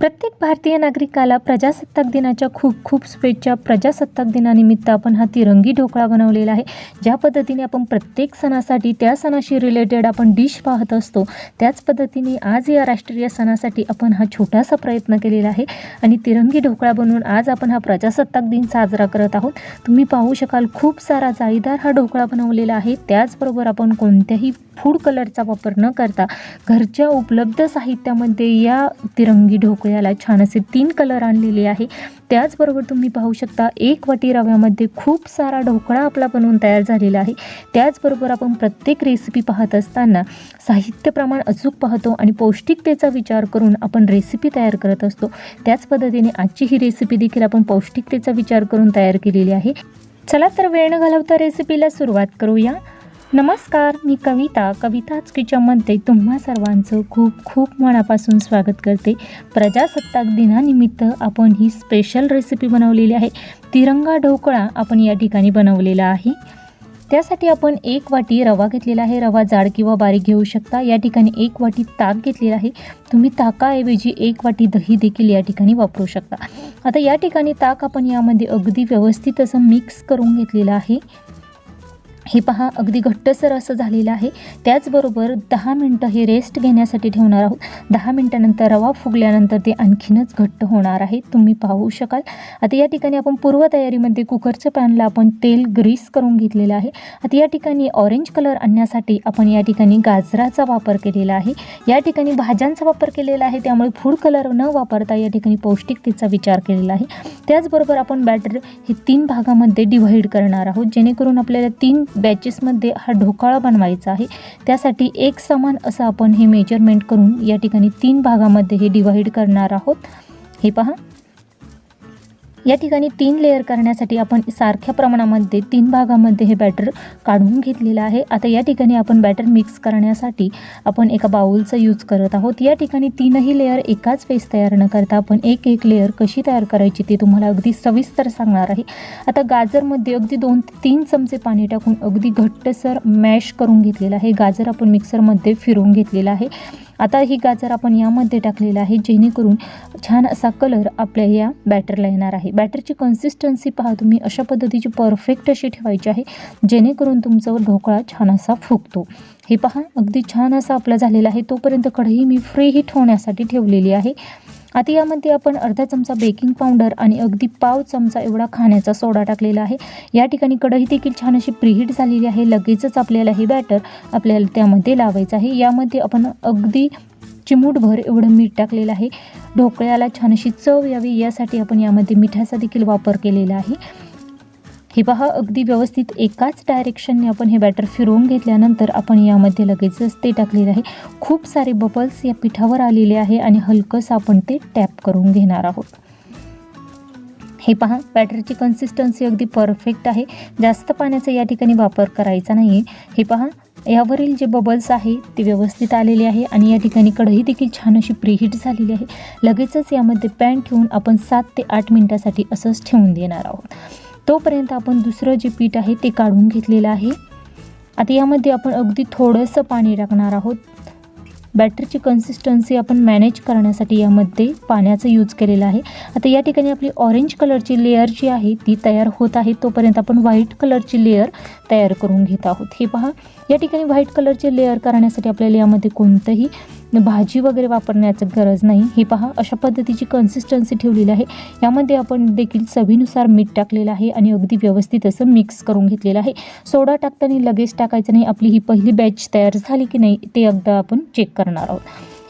प्रत्येक भारतीय नागरिकाला प्रजासत्ताक दिनाच्या खूप खूप शुभेच्छा. प्रजासत्ताक दिनानिमित्त आपण हा तिरंगी ढोकळा बनवलेला आहे. ज्या पद्धतीने आपण प्रत्येक सणासाठी त्या सणाशी रिलेटेड आपण डिश पाहत असतो त्याच पद्धतीने आज या राष्ट्रीय सणासाठी आपण हा छोटासा प्रयत्न केलेला आहे. आणि तिरंगी ढोकळा बनवून आज आपण हा प्रजासत्ताक दिन साजरा करत आहोत. तुम्ही पाहू शकाल खूप सारा जाळीदार हा ढोकळा बनवलेला आहे. त्याचबरोबर आपण कोणत्याही फूड कलरचा वापर न करता घरच्या उपलब्ध साहित्यामध्ये या तिरंगी ढोकळा याला. छान असे तीन कलर आणलेले आहे. त्याचबरोबर तुम्ही पाहू शकता एक वाटी रव्यामध्ये खूप सारा ढोकळा आपला बनवून तयार झालेला आहे. त्याचबरोबर आपण प्रत्येक रेसिपी पाहत असताना साहित्य प्रमाण अचूक पाहतो आणि पौष्टिकतेचा विचार करून आपण रेसिपी तयार करत असतो. त्याच पद्धतीने आजची ही रेसिपी देखील आपण पौष्टिकतेचा विचार करून तयार केलेली आहे. चला तर वेळ न घालवता रेसिपीला सुरुवात करूया. नमस्कार मी कविता. कविताच किचनमध्ये तुम्हा सर्वांचं खूप खूप मनापासून स्वागत करते. प्रजासत्ताक दिनानिमित्त आपण ही स्पेशल रेसिपी बनवलेली आहे. तिरंगा ढोकळा आपण या ठिकाणी बनवलेला आहे. त्यासाठी आपण एक वाटी रवा घेतलेला आहे. रवा जाड किंवा बारीक घेऊ शकता. या ठिकाणी एक वाटी ताक घेतलेला आहे. तुम्ही ताकाऐवजी एक वाटी दही देखील या ठिकाणी वापरू शकता. आता या ठिकाणी ताक आपण यामध्ये अगदी व्यवस्थित असं मिक्स करून घेतलेलं आहे. हे पहा अगदी घट्टसर असं झालेलं आहे. त्याचबरोबर दहा मिनटं हे रेस्ट घेण्यासाठी ठेवणार आहोत. दहा मिनटानंतर रवा फुगल्यानंतर ते आणखीनच घट्ट होणार आहे. तुम्ही पाहू शकाल. आता या ठिकाणी आपण पूर्वतयारीमध्ये कुकरच्या पॅनला आपण तेल ग्रीस करून घेतलेलं आहे. आता या ठिकाणी ऑरेंज कलर आणण्यासाठी आपण या ठिकाणी गाजराचा वापर केलेला आहे. या ठिकाणी भाज्यांचा वापर केलेला आहे. त्यामुळे फूड कलर न वापरता या ठिकाणी पौष्टिकतेचा विचार केलेला आहे. त्याचबरोबर आपण बॅटर हे तीन भागामध्ये डिव्हाइड करणार आहोत. जेणेकरून आपल्याला तीन बॅचेसमध्ये हा ढोकाळा बनवायचा आहे. त्यासाठी एक समान असं आपण हे मेजरमेंट करून या ठिकाणी तीन भागामध्ये हे डिव्हाइड करणार आहोत. हे पहा. या ठिकाणी तीन लेअर करण्यासाठी आपण सारख्या प्रमाणामध्ये तीन भागामध्ये हे बॅटर काढून घेतलेलं आहे. आता या ठिकाणी आपण बॅटर मिक्स करण्यासाठी आपण एका बाउलचा यूज करत आहोत. या ठिकाणी तीनही लेअर एकाच वेळेस तयार न करता आपण एक एक लेअर कशी तयार करायची ते तुम्हाला अगदी सविस्तर सांगणार आहे. आता गाजरमध्ये अगदी दोन ते तीन चमचे पाणी टाकून अगदी घट्टसर मॅश करून घेतलेलं आहे. गाजर आपण मिक्सरमध्ये फिरवून घेतलेलं आहे. आता ही गाजर आपण यामध्ये टाकलेलं आहे जेणेकरून छान असा कलर आपल्या या बॅटरला येणार आहे. बॅटरची कन्सिस्टन्सी पहा तुम्ही अशा पद्धतीची परफेक्ट अशी ठेवायची आहे जेणेकरून तुमचा ढोकळा छान असा फुगतो. हे पहा अगदी छान असा आपला झालेला आहे तोपर्यंत कढई मी फ्री ही ठेवण्यासाठी ठेवलेली आहे. आता यामध्ये आपण अर्धा चमचा बेकिंग पावडर आणि अगदी पाव चमचा एवढा खाण्याचा सोडा टाकलेला आहे. या ठिकाणी कढई देखील छान अशी प्रिहीट झालेली आहे. लगेचच आपल्याला हे बॅटर आपल्याला त्यामध्ये लावायचं आहे. यामध्ये आपण अगदी चिमूटभर एवढं मीठ टाकलेलं आहे. ढोकळ्याला छान अशी चव यावी. यासाठी आपण यामध्ये मिठाचा देखील वापर केलेला आहे. हे पहा अगदी व्यवस्थित एकाच डायरेक्शनने आपण हे बॅटर फिरवून घेतल्यानंतर आपण यामध्ये लगेचच ते टाकलेलं आहे. खूप सारे बबल्स या पिठावर आलेले आहे आणि हलकंसं आपण ते टॅप करून घेणार आहोत. हे पहा बॅटरची कन्सिस्टन्सी अगदी परफेक्ट आहे. जास्त पाण्याचा या ठिकाणी वापर करायचा नाही आहे हे पहा यावरील जे बबल्स आहे ते व्यवस्थित आलेले आहे आणि या ठिकाणी कढई देखील छान अशी प्रीहीट झालेली आहे. लगेचच यामध्ये पॅन ठेवून आपण सात ते आठ मिनटासाठी असंच ठेवून देणार आहोत. तोपर्यंत आपण दुसरं जे पीठ आहे ते काढून घेतलेलं आहे. आता यामध्ये आपण अगदी थोडंसं पाणी टाकणार आहोत. बॅटरची कन्सिस्टन्सी आपण मॅनेज करण्यासाठी यामध्ये पाण्याचा यूज केलेला आहे. आता या ठिकाणी आपली ऑरेंज कलरची लेअर जी आहे ती तयार होत आहे. तोपर्यंत आपण व्हाईट कलरची लेअर तयार करून घेत आहोत. हे पहा. या ठिकाणी व्हाईट कलरचे लेअर करण्यासाठी आपल्याला यामध्ये कोणतंही भाजी वगैरे वापरण्याचं गरज नाही. हे पहा अशा पद्धतीची कन्सिस्टन्सी ठेवलेली आहे. यामध्ये आपण देखील चवीनुसार मीठ टाकलेलं आहे आणि अगदी व्यवस्थित असं मिक्स करून घेतलेलं आहे. सोडा टाकताना लगेच टाकायचं नाही. आपली ही पहिली बॅच तयार झाली की नाही ते एकदा आपण चेक करणार आहोत.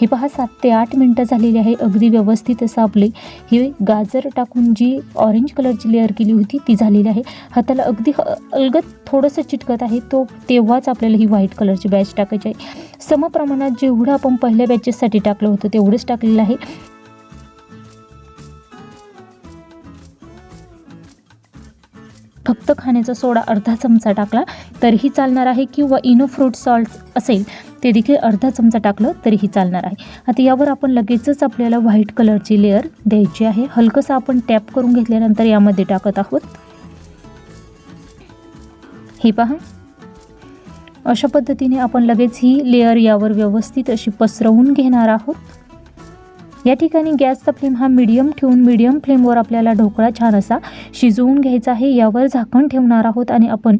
हे पहा सात ते आठ मिनटं झालेली आहे. अगदी व्यवस्थित असं आपले हे गाजर टाकून जी ऑरेंज कलरची लेअर केली होती ती झालेली आहे. हाताला अगदी अलगत थोडंसं चिटकत आहे तो तेव्हाच आपल्याला ही व्हाईट कलरची बॅच टाकायची आहे. समप्रमाणात जेवढं आपण पहिल्या बॅचेससाठी टाकलं होतं तेवढंच टाकलेलं आहे. फक्त खाण्याचा सोडा अर्धा चमचा टाकला तरीही चालणार आहे किंवा इनो फ्रूट सॉल्ट असेल ते देखील अर्धा चमचा टाकलं तरीही चालणार आहे. आता यावर आपण लगेचच आपल्याला व्हाईट कलरची लेअर द्यायची आहे. हलकंसं आपण टॅप करून घेतल्यानंतर यामध्ये टाकत आहोत. हे पहा. अशा पद्धतीने आपण लगेच ही लेअर यावर व्यवस्थित अशी पसरवून घेणार आहोत. या ठिकाणी गॅसचा फ्लेम हा मिडियम ठेवून मिडियम फ्लेमवर आपल्याला ढोकळा छान असा शिजवून घ्यायचा आहे. यावर झाकण ठेवणार आहोत आणि आपण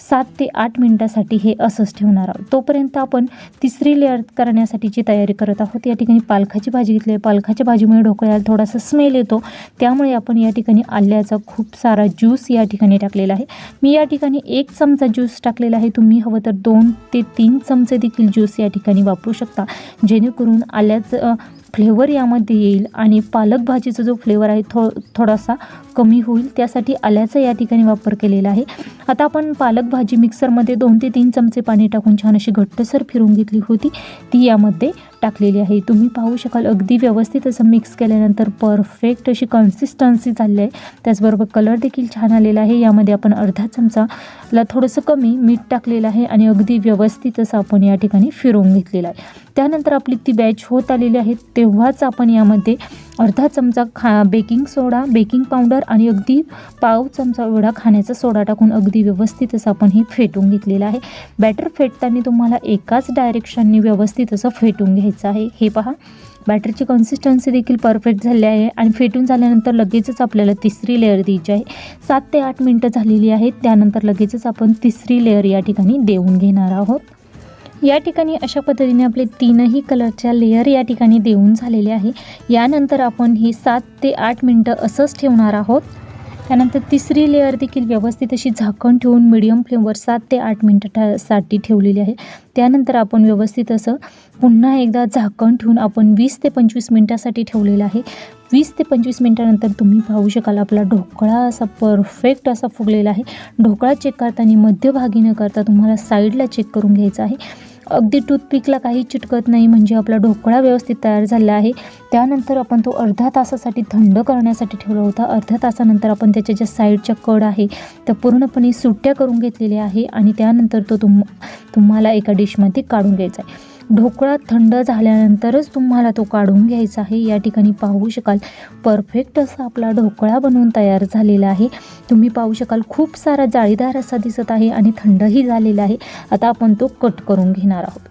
सात ते आठ मिनटासाठी हे असंच ठेवणार आहोत. तोपर्यंत आपण तिसरी लेअर करण्यासाठीची तयारी करत आहोत. या ठिकाणी पालखाची भाजी घेतली आहे. पालखाच्या भाजीमुळे ढोकळ्याला थोडासा स्मेल येतो. त्यामुळे आपण या ठिकाणी आल्याचा खूप सारा ज्यूस या ठिकाणी टाकलेला आहे. मी या ठिकाणी एक चमचा ज्यूस टाकलेला आहे. तुम्ही हवं तर दोन ते तीन चमचे देखील ज्यूस या ठिकाणी वापरू शकता. जेणेकरून आल्याचं फ्लेवर यामध्ये येईल आणि पालक भाजीचा जो फ्लेवर आहे थो थोडासा कमी होईल त्यासाठी आल्याचा या ठिकाणी वापर केलेला आहे. आता आपण पालक भाजी मिक्सरमध्ये दोन ते तीन चमचे पाणी टाकून छान अशी घट्टसर फिरून घेतली होती. ती यामध्ये टाकलेली आहे. तुम्ही पाहू शकाल अगदी व्यवस्थित असं मिक्स केल्यानंतर परफेक्ट अशी कन्सिस्टन्सी झाली आहे. त्याचबरोबर कलर देखील छान आलेला आहे. यामध्ये आपण अर्धा चमचाला थोडंसं कमी मीठ टाकलेलं आहे आणि अगदी व्यवस्थित असं आपण या ठिकाणी फिरवून घेतलेलं आहे. त्यानंतर आपली ती बॅच होत आलेली आहे तेव्हाच आपण यामध्ये अर्धा चमचा खा बेकिंग सोडा बेकिंग पावडर आणि अगदी पाव चमचा एवढा खाण्याचा सोडा टाकून अगदी व्यवस्थित असं आपण हे फेटून घेतलेलं आहे. बॅटर फेटताना तुम्हाला एकाच डायरेक्शननी व्यवस्थित असं फेटून घ्यायचं आहे. हे पहा. बॅटरची कन्सिस्टन्सी देखील परफेक्ट झाली आहे आणि फेटून झाल्यानंतर लगेचच आपल्याला तिसरी लेअर द्यायची आहे. सात ते आठ मिनटं झालेली आहेत. त्यानंतर लगेचच आपण तिसरी लेअर या ठिकाणी देऊन घेणार आहोत. या ठिकाणी अशा पद्धतीने आपले तीनही कलरच्या लेअर या ठिकाणी देऊन झालेले आहे. यानंतर आपण ही सात ते आठ मिनटं असंच ठेवणार आहोत. त्यानंतर तिसरी लेअर देखील व्यवस्थित अशी झाकण ठेवून मिडियम फ्लेमवर सात ते आठ मिनटासाठी ठेवलेली आहे. त्यानंतर आपण व्यवस्थित असं पुन्हा एकदा झाकण ठेवून आपण वीस ते पंचवीस मिनटासाठी ठेवलेलं आहे. वीस ते पंचवीस मिनटानंतर तुम्ही पाहू शकाल आपला ढोकळा असा परफेक्ट असा फुगलेला आहे. ढोकळा चेक करताना मध्यभागी न करता तुम्हाला साईडला चेक करून घ्यायचा आहे. अगदी टूथपिकला काही चिटकत नाही म्हणजे आपला ढोकळा व्यवस्थित तयार झाला आहे. त्यानंतर आपण तो अर्धा तासासाठी थंड करण्यासाठी ठेवला होता. अर्ध्या तासानंतर आपण त्याच्या ज्या साईडच्या कड आहे त्या पूर्णपणे सुट्ट्या करून घेतलेल्या आहे आणि त्यानंतर तो तुम तुम्हाला एका डिशमध्ये काढून घ्यायचा आहे. ढोकळा थंड झाल्यानंतरच तुम्हाला तो काढून घ्यायचा आहे. या ठिकाणी पाहू शकाल परफेक्ट असा आपला ढोकळा बनवून तयार झालेला आहे. तुम्ही पाहू शकाल खूप सारा जाळीदार असा दिसत आहे आणि थंडही झालेला आहे. आता आपण तो कट करून घेणार आहोत.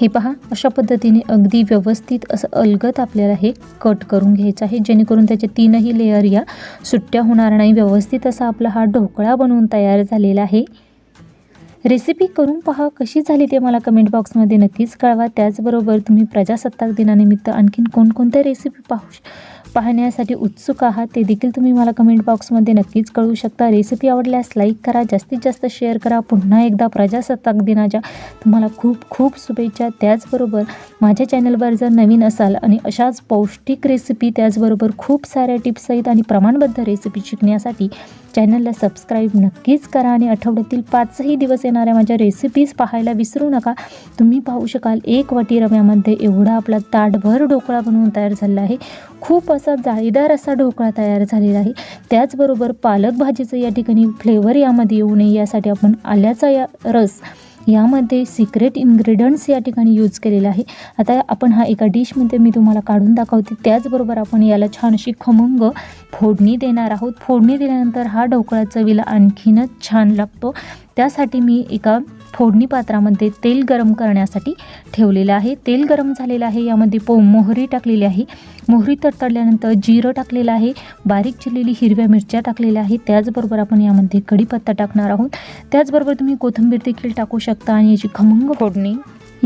हे पहा अशा पद्धतीने अगदी व्यवस्थित असं अलगत आपल्याला हे कट करून घ्यायचं आहे. जेणेकरून त्याचे तीनही लेअर या सुट्ट्या होणार नाही. व्यवस्थित असा आपला हा ढोकळा बनवून तयार झालेला आहे. रेसिपी करून पहा कशी झाली ते मला कमेंट बॉक्समध्ये नक्कीच कळवा. त्याचबरोबर तुम्ही प्रजासत्ताक दिनानिमित्त आणखीन कोणकोणत्या रेसिपी पाहू पाहण्यासाठी उत्सुक आहात ते देखील तुम्ही मला कमेंट बॉक्समध्ये नक्कीच कळवू शकता. रेसिपी आवडल्यास लाईक करा जास्तीत जास्त शेअर करा. पुन्हा एकदा प्रजासत्ताक दिनाच्या तुम्हाला खूप खूप शुभेच्छा. त्याचबरोबर माझ्या चॅनलवर जर नवीन असाल आणि अशाच पौष्टिक रेसिपी त्याचबरोबर खूप साऱ्या टिप्स आहेत आणि प्रमाणबद्ध रेसिपी शिकण्यासाठी चॅनलला सबस्क्राईब नक्कीच करा आणि आठवड्यातील पाचही दिवस येणाऱ्या माझ्या रेसिपीज पाहायला विसरू नका. तुम्ही पाहू शकाल एक वाटी रव्यामध्ये एवढा आपला ताटभर ढोकळा बनवून तयार झाला आहे. खूप असा जाळीदार असा ढोकळा तयार झालेला आहे. त्याचबरोबर पालक भाजीचं या ठिकाणी फ्लेवर यामध्ये येऊ नये यासाठी आपण आल्याचा या रस यामध्ये सिक्रेट इन्ग्रेडियंट्स या ठिकाणी यूज केलेला आहे. आता आपण हा एका डिशमध्ये मी तुम्हाला काढून दाखवते. त्याचबरोबर आपण याला छानशी खमंग फोडणी देणार आहोत. फोडणी दिल्यानंतर हा ढोकळा चवीला आणखीनच छान लागतो. त्यासाठी मी एका फोडणी पात्रामध्ये तेल गरम करण्यासाठी ठेवलेलं आहे. तेल गरम झालेलं आहे. यामध्ये पो मोहरी टाकलेली आहे. मोहरी तडतडल्यानंतर जिरं टाकलेलं आहे. बारीक चिरलेली हिरव्या मिरच्या टाकलेल्या आहेत. त्याचबरोबर आपण यामध्ये कढीपत्ता टाकणार आहोत. त्याचबरोबर तुम्ही कोथिंबीर देखील टाकू शकता आणि याची खमंग फोडणी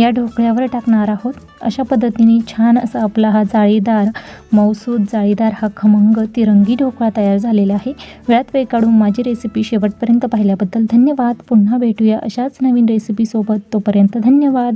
या ढोकळ्यावर टाकणार आहोत. अशा पद्धतीने छान असा आपला हा जाळीदार मौसूद जाळीदार हा खमंग तिरंगी ढोकळा तयार झालेला आहे. वेळात वेळ काढून माझी रेसिपी शेवटपर्यंत पाहिल्याबद्दल धन्यवाद. पुन्हा भेटूया अशाच नवीन रेसिपीसोबत तोपर्यंत धन्यवाद.